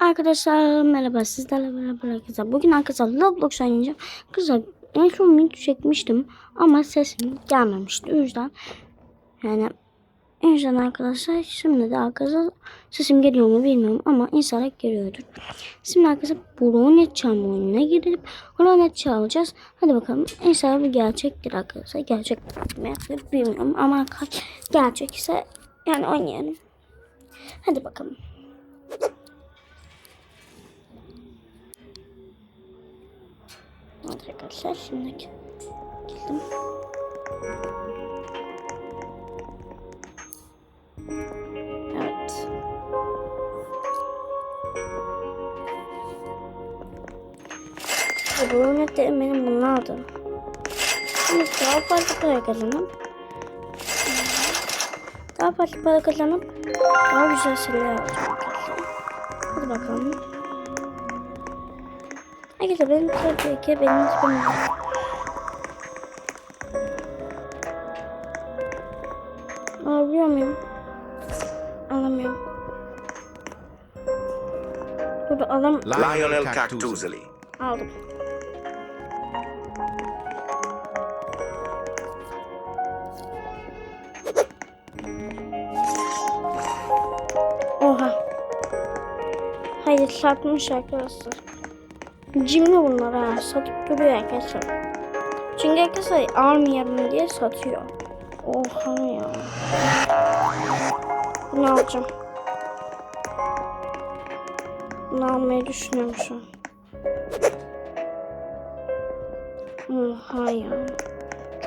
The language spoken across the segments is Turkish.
Arkadaşlar merhaba sizlerle beraber arkadaşlar. Bugün arkadaşlar Roblox oynayacağım. Kızlar en son video çekmiştim ama sesim gelmemişti. O yüzden yani o yüzden arkadaşlar şimdi de arkadaşlar sesim geliyor mu bilmiyorum ama inşallah geliyordur. Şimdi arkadaşlar Bronet çalma oyununa girelim. Bronet çalacağız. Hadi bakalım inşallah bu gerçektir arkadaşlar. Gerçek mi bilmiyorum ama gerçekse yani oynayalım. Hadi bakalım. Evet arkadaşlar şimdi girdim. Evet. Bu örneklerim benim bunlardı. Şimdi daha fazla para kazanıp daha fazla para kazanıp daha güzel şeyler arkadaşlar. Hadi bakalım. Arkadaşlar benim tabii ki benim tipim var. Alabiliyor muyum? Alamıyorum. Burada alam Lionel Cactusoli. aldım. Oha. Hayır satmış arkadaşlar. Cimri bunlar ha. Satıp duruyor arkadaşlar. Çünkü arkadaşlar almayalım diye satıyor. Oha ya. Bunu alacağım. Bunu almayı düşünüyorum şu an. Oha ya.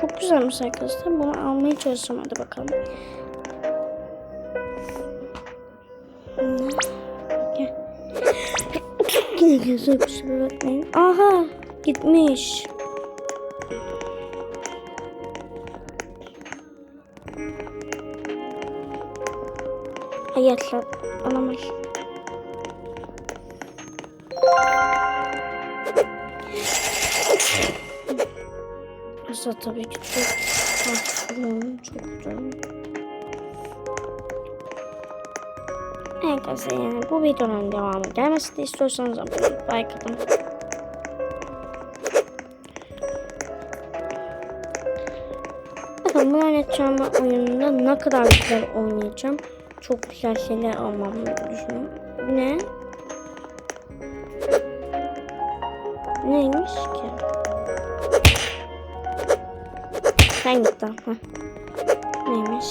Çok güzelmiş arkadaşlar. Bunu almaya çalışacağım. Hadi bakalım. Ne? Gözü kusura bakmayın. Aha gitmiş. Hayatlar alamaz. Aslında tabii ki çok farklı, çok güzel. Arkadaşlar yani bu videonun devamı gelmesini istiyorsanız abone olup like atın. Bakın bu oynayacağım oyununda ne kadar güzel oynayacağım. Çok güzel şeyler almam düşünüyorum. Ne? Neymiş ki? Sen git. Heh. Neymiş?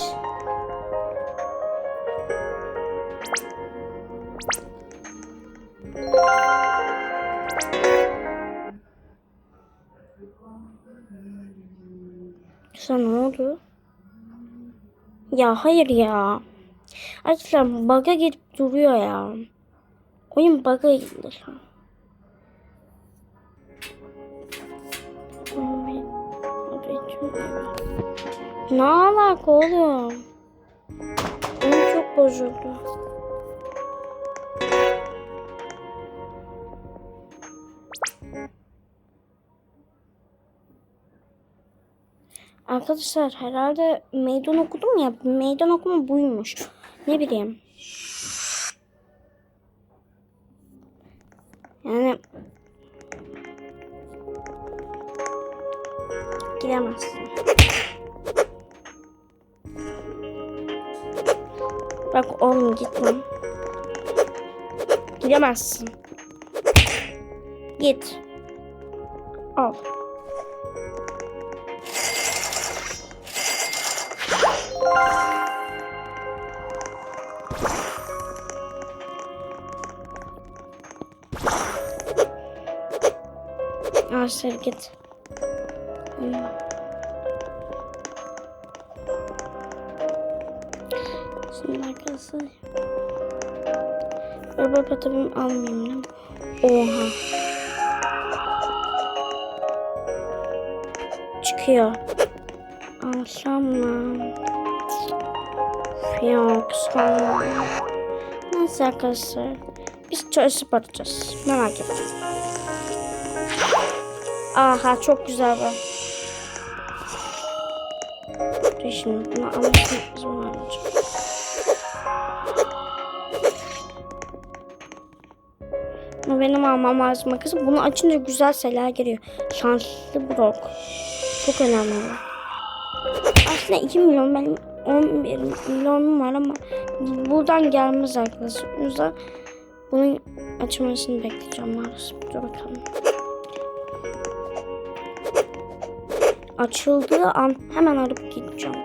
Ya hayır ya. Arkadaşlar bug'a gidip duruyor ya. Oyun bug'a gitti şu an. Ne alaka oğlum? Oyun çok bozuldu. Arkadaşlar herhalde meydan okudum ya. Meydan okuma buymuş. Ne bileyim. Yani gidemezsin. Bak oğlum gitme. Gidemezsin. Git. Al. Ağaçları git. Şimdi arkadaşlar. Araba patabim almayayım değil mi? Oha. Çıkıyor. Alsam mı? Yok sanmam. Neyse arkadaşlar. Biz çalışıp atacağız. Merak etme. Aha çok güzel bu. Dur şimdi bunu almışım. Bizim alacağım. Bu benim almam lazım makası. Bunu açınca güzel şeyler geliyor. Şanslı blok. Çok önemli. Aslında 2 milyon benim 11 milyonum var ama buradan gelmez arkadaşlar. O yüzden bunun açılmasını bekleyeceğim maalesef. Dur bakalım. Açıldığı an hemen alıp gideceğim.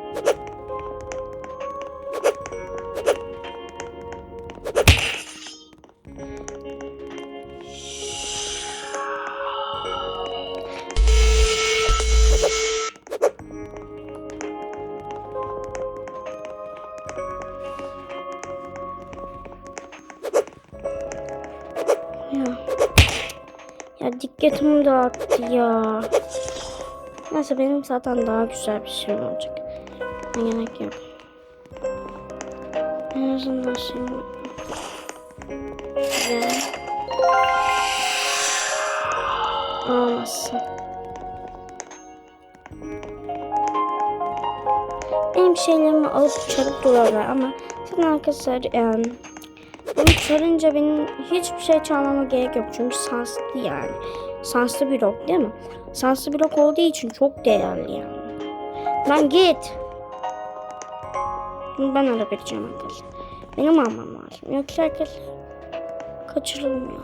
Ya. Ya dikkatimi dağıttı ya. Neyse benim zaten daha güzel bir şey olacak. Ne gerek yok. En azından şey Güzel. Olmasın. Benim şeylerimi alıp çarıp duruyorlar ama zaten arkadaşlar yani bunu çarınca benim hiçbir şey çalmama gerek yok. Çünkü sanslı yani. Sanslı blok değil mi? Sanslı blok olduğu için çok değerli yani. Lan git. Bunu ben alabileceğim arkadaşlar. Benim almam lazım. Yoksa arkadaşlar kaçırılmıyor.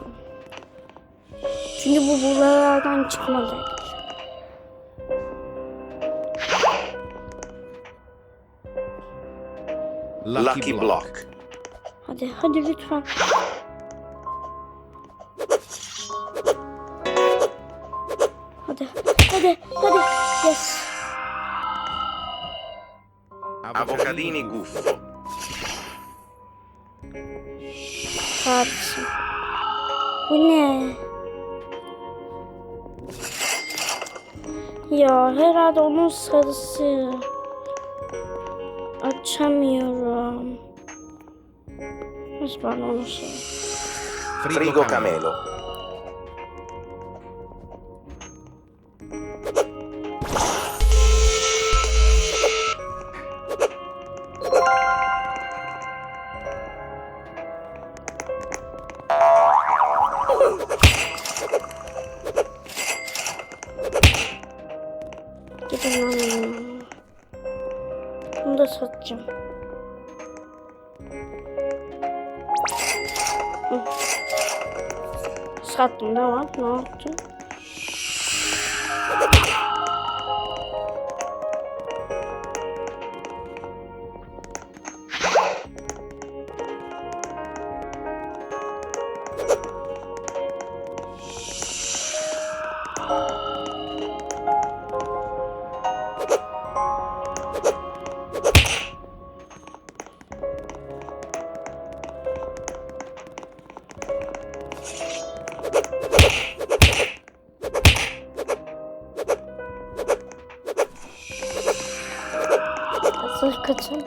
Çünkü bu buralardan çıkmaz arkadaşlar. Lucky Block. Hadi hadi lütfen. Avocadini Guffo. Kardeşim. Bu ne? Ya herhalde onun sarısı. Açamıyorum. Nasıl ben onu şey. Frigo Camelo. Ya. Bunu da satacağım. Sattım var? Ne yaptım? Hazır kaçın.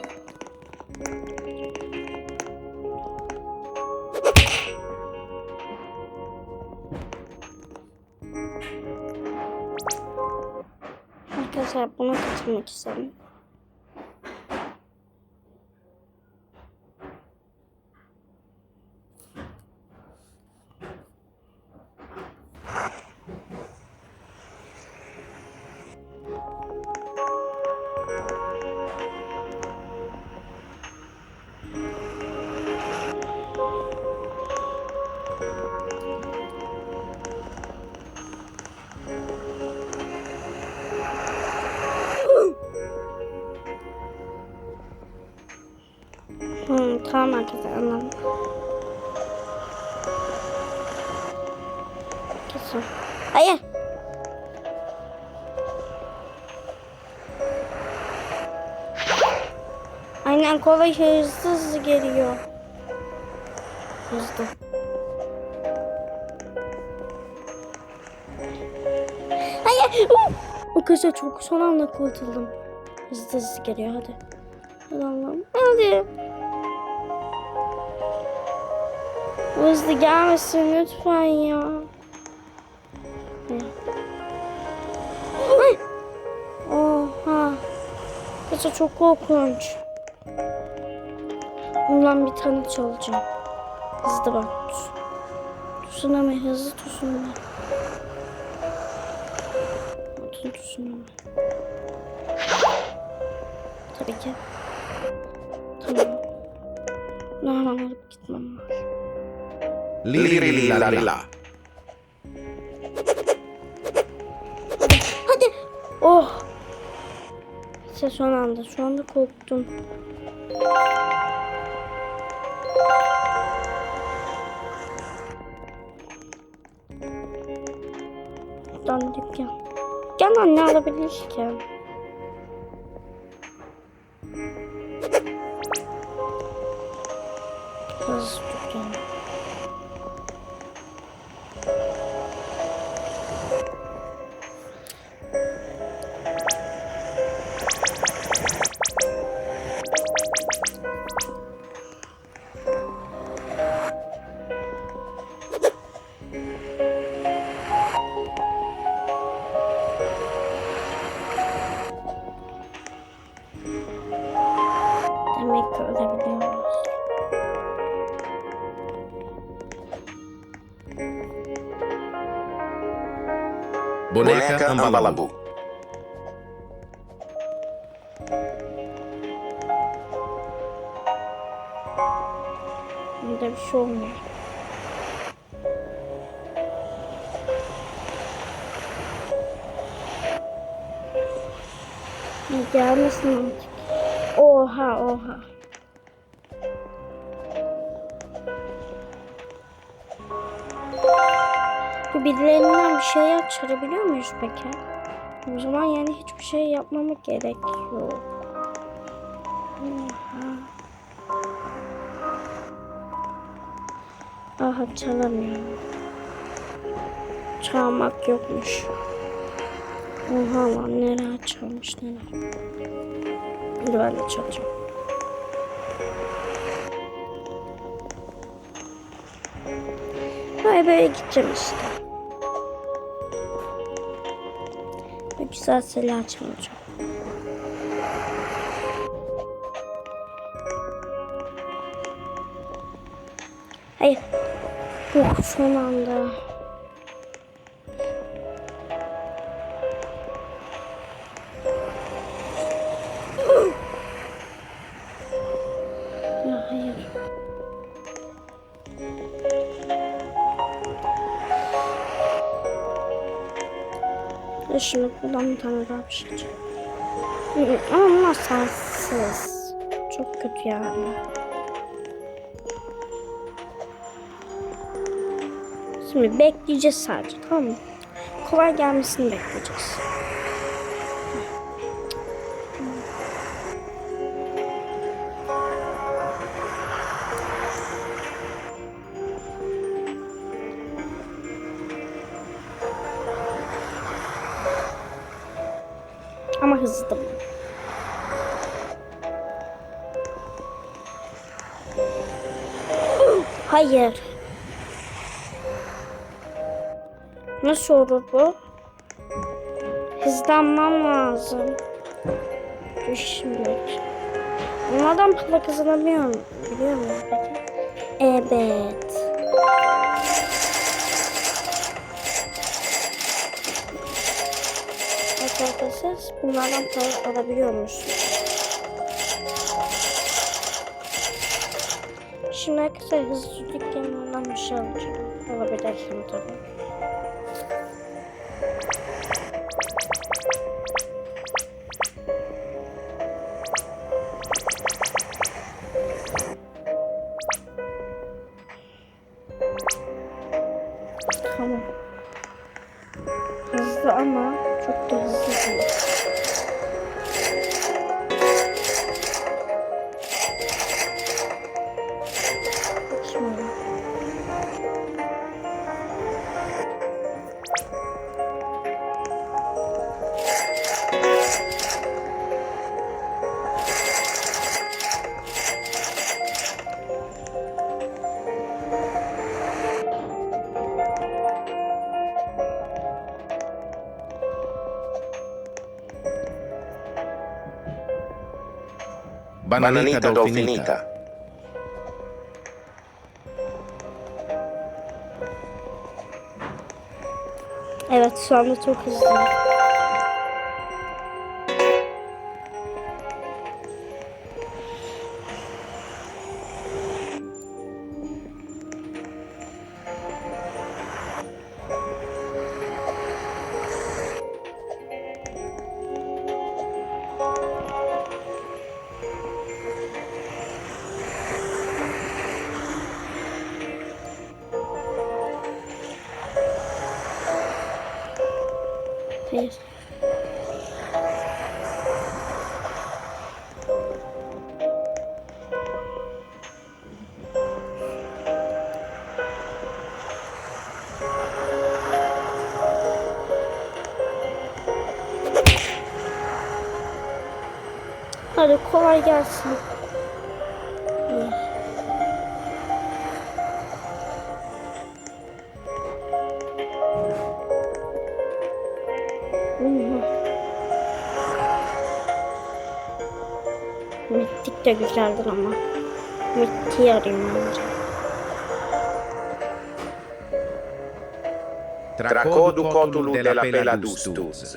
Arkadaşlar buna katılmak istedim. Hayır. Aynen kolay hızlı geliyor. Hızlı. Hayır. O kıza çok son anda kurtuldum. Hızlı hızlı geliyor hadi. Hadi Allah'ım. Hadi. Hızlı gelmesin lütfen ya. Kısa çok korkunç. Bundan bir tane çalacağım. Hızlı bak. Tsunami hızlı tsunami. Hızlı tsunami. Tabii ki. Tamam. Hemen alıp gitmem lazım. Liri li la la. Hadi. Oh. İşte son anda. Şu anda korktum. Buradan dükkan. Dükkandan ne alabiliriz ki? boneka alabiliyoruz. Boneca Ambalabu. Bir açabiliyor muyuz peki? O zaman yani hiçbir şey yapmama gerek yok. Aha çalamıyorum. Çalmak yokmuş. Oha lan nereye çalmış neler. Dur ben de çalacağım. Hayır böyle gideceğim işte. Ve güzel silah çalacağım. Hayır. Oh son anda. Buradan bir tane daha bir şey. Hı, Ama sensiz. Çok kötü yani. Şimdi bekleyeceğiz sadece tamam mı? Kolay gelmesini bekleyeceğiz. Hızlı. Hayır. Nasıl olur bu? Hızlanmam lazım. Şimdi. Bunlardan para kazanabiliyor muyum? Biliyor peki? Evet. Evet bunlardan para alabiliyormuş. Şimdi arkadaşlar hızlı dükkanlardan bir şey alacağım. Alabilirsem tabii. Banalita, Banalita Dolfinita. Evet şu anda çok hızlı. Hadi kolay gelsin. Mittik de güzeldir ama. Mittiği arayayım bence. Tracodu cotulu della Peladustus.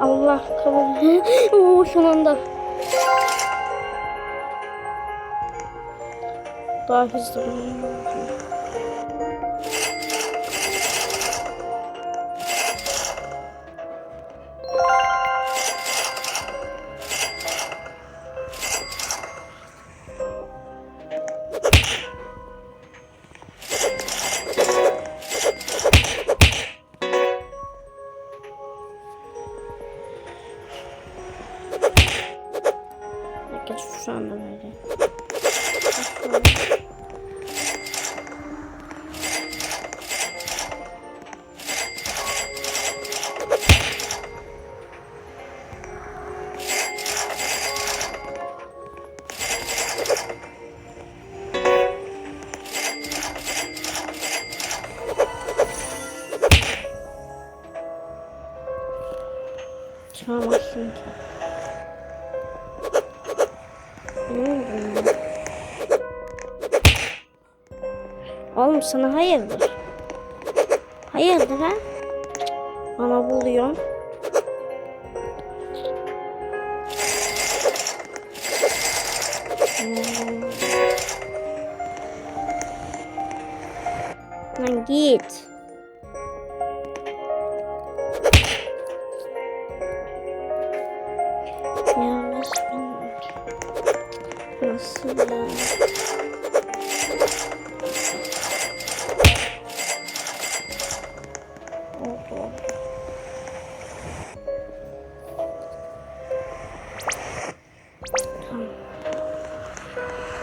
Allah kabul. Oo son anda. Daha hızlı Çalamazsın ki. Oğlum sana hayırdır? Hayırdır ha? Bana buluyor.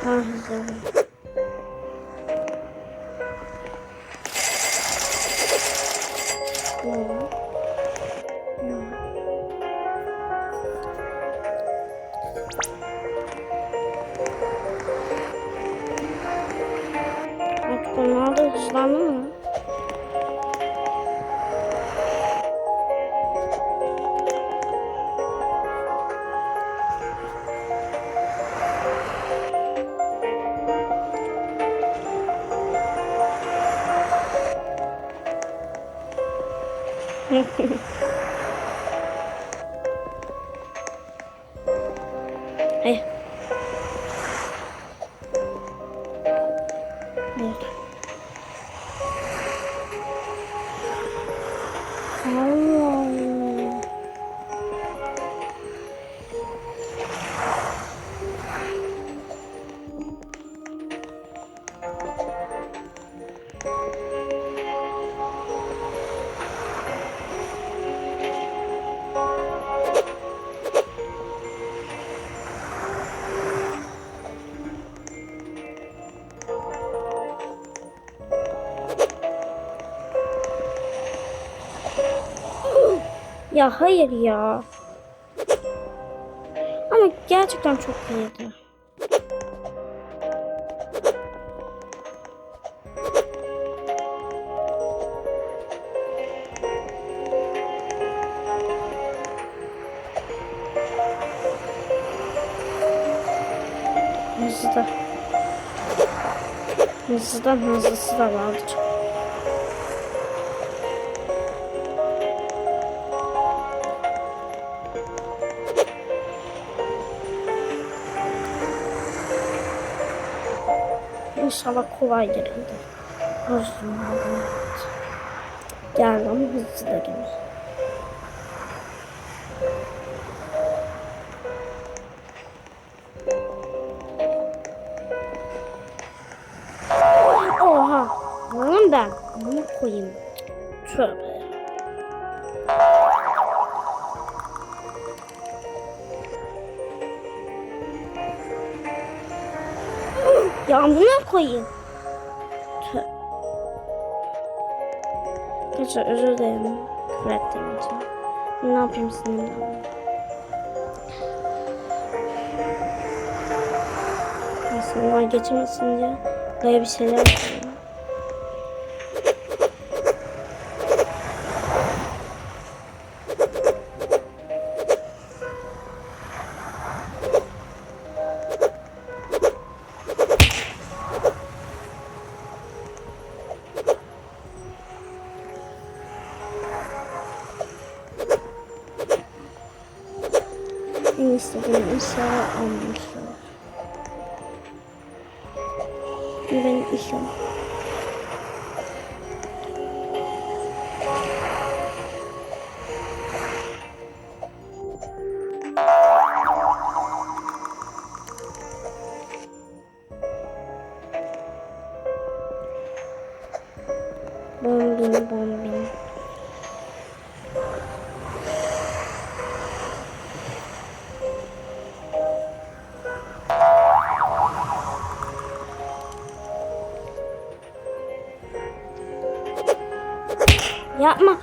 Daha Ya hayır ya. Ama gerçekten çok iyiydi. Hızlı da. Hızlıdan hızlısı da vardı. İnşallah kolay gelirdi. Hızlı evet. Geldi ama hızlı da gelir. Geçirmesin diye böyle bir şeyler yapıyorum. Yapma.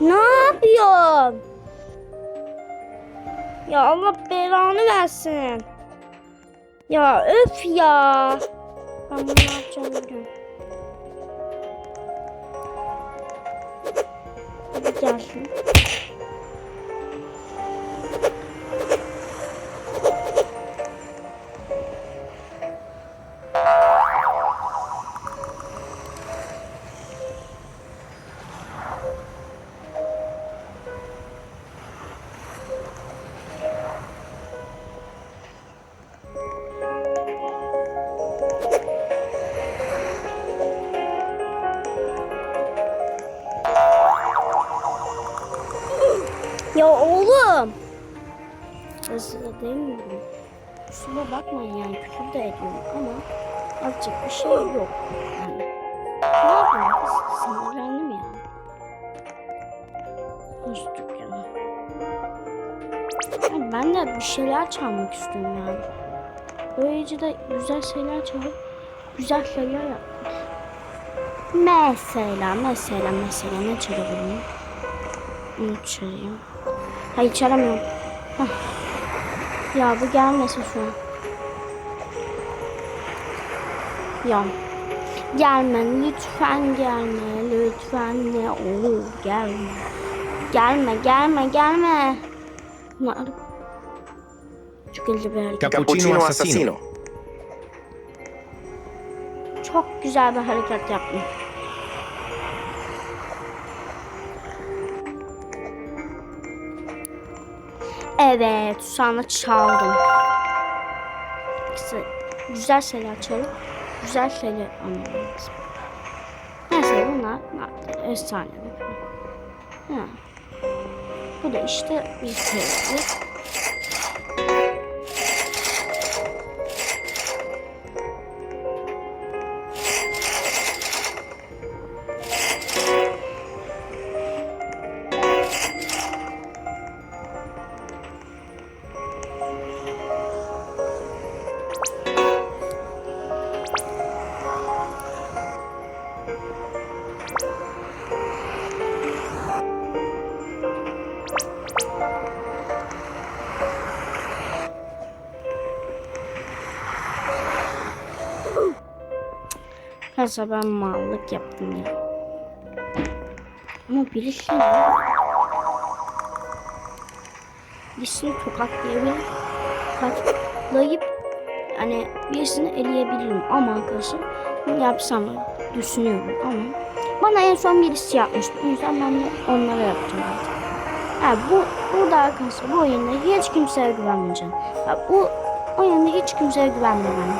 ne yapıyorsun? Ya Allah belanı versin. Ya öf ya. Ben bunu yapacağım. Ya oğlum. Nasıl değil mi? Bakmayın yani küfür de ediyorum ama yapacak bir şey yok. Yani. Ne yapayım kız? Sinirlendim ya. Üstük ya. Yani ben de bir şeyler çalmak istiyorum yani. Böylece de güzel şeyler çalıp güzel şeyler yapmak. Mesela, mesela, mesela ne çalabilirim? Bunu çalayım. Hayır çalamıyorum. Hah. Ya bu gelmesin şu an. Ya. Gelme lütfen gelme lütfen ne olur gelme. Gelme gelme gelme. Bunlar çok ilginç bir hareket. Cappuccino assassino. Çok güzel bir hareket yaptım. Evet, şu anda çaldım. İşte güzel şeyler çalıp güzel şeyler anlamam lazım. Neyse bunlar efsane. Ha. Bu da işte bir şey. Arkadaşlar ben mallık yaptım ya. Ama birisi birisini tokatlayabilir. Tokatlayıp hani birisini eleyebilirim ama arkadaşlar yapsam düşünüyorum ama bana en son birisi yapmıştı. O yüzden ben de onlara yapacağım artık. Ha, bu burada arkadaşlar bu oyunda hiç kimseye güvenmeyeceğim. Ha, bu oyunda hiç kimseye güvenmeyeceğim.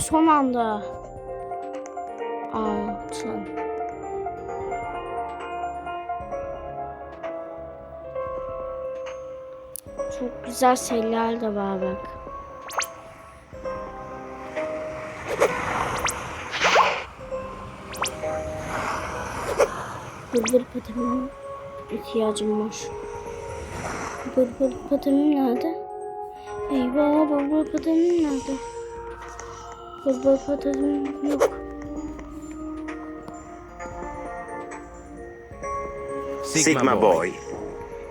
Son anda. Altın. Çok güzel şeyler de var bak. Bulgur patamına ihtiyacım var. Bulgur patamım nerede? Eyvah bulgur patamım nerede? Bulgur patamım yok. Sigma Boy.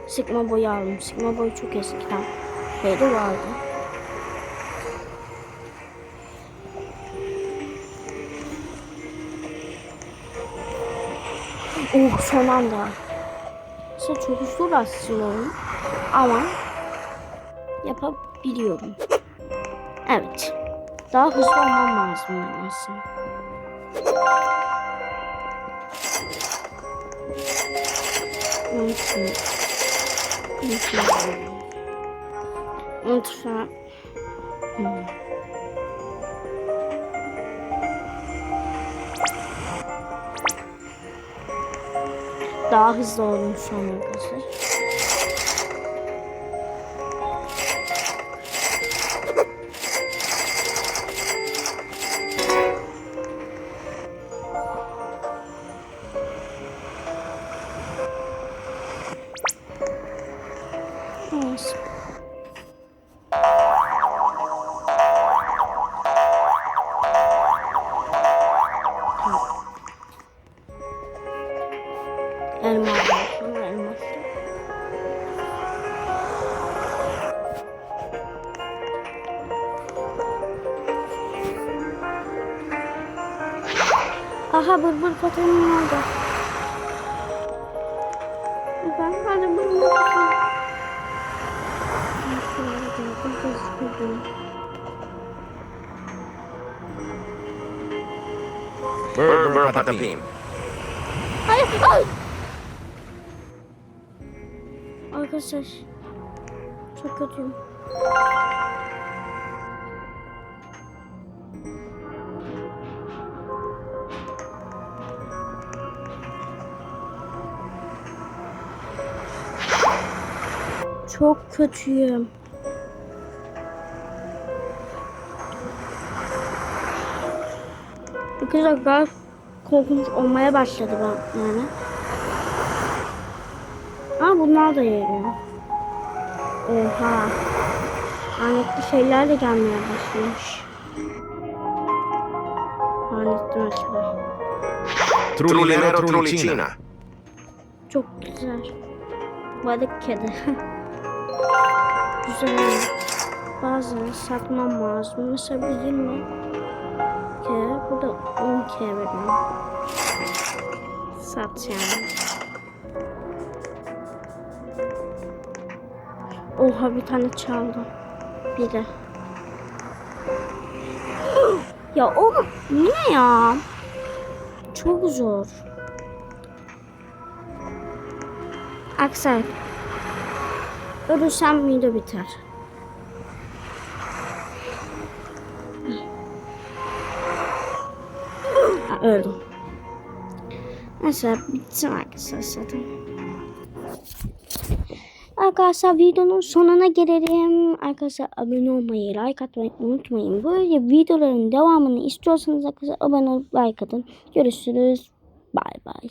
Sigma boyu aldım. Sigma boy çok eskiden beri vardı. Oh son anda. İşte çok zor aslında oyun. Ama yapabiliyorum. Evet. Daha hızlı olmam lazım aslında. Unutmayın. Unutmayın. Lütfen. Daha hızlı oldum şu an arkadaşlar. Berber Patapim. Hayır, hayır. Arkadaşlar çok kötüyüm. Çok kötüyüm. Arkadaşlar gayet korkunç olmaya başladı ben yani. Aa bunlar da geliyor. Oha. Lanetli şeyler de gelmeye başlamış. Lanetli mesela. Trullinero Trullicina. Çok güzel. Balık kedi. güzel. Bazen satmam lazım. Mesela bir 20 kere. Burada 10 kere veriyorum. Sat yani. Oha bir tane çaldım. Biri. ya oğlum ne ya? Çok zor. Aksel. Ölürsem video biter. Ha, öldüm. Neyse bitsin arkadaşlar zaten. Arkadaşlar videonun sonuna gelelim. Arkadaşlar abone olmayı, like atmayı unutmayın. Böyle videoların devamını istiyorsanız arkadaşlar abone olup like atın. Görüşürüz. Bay bay.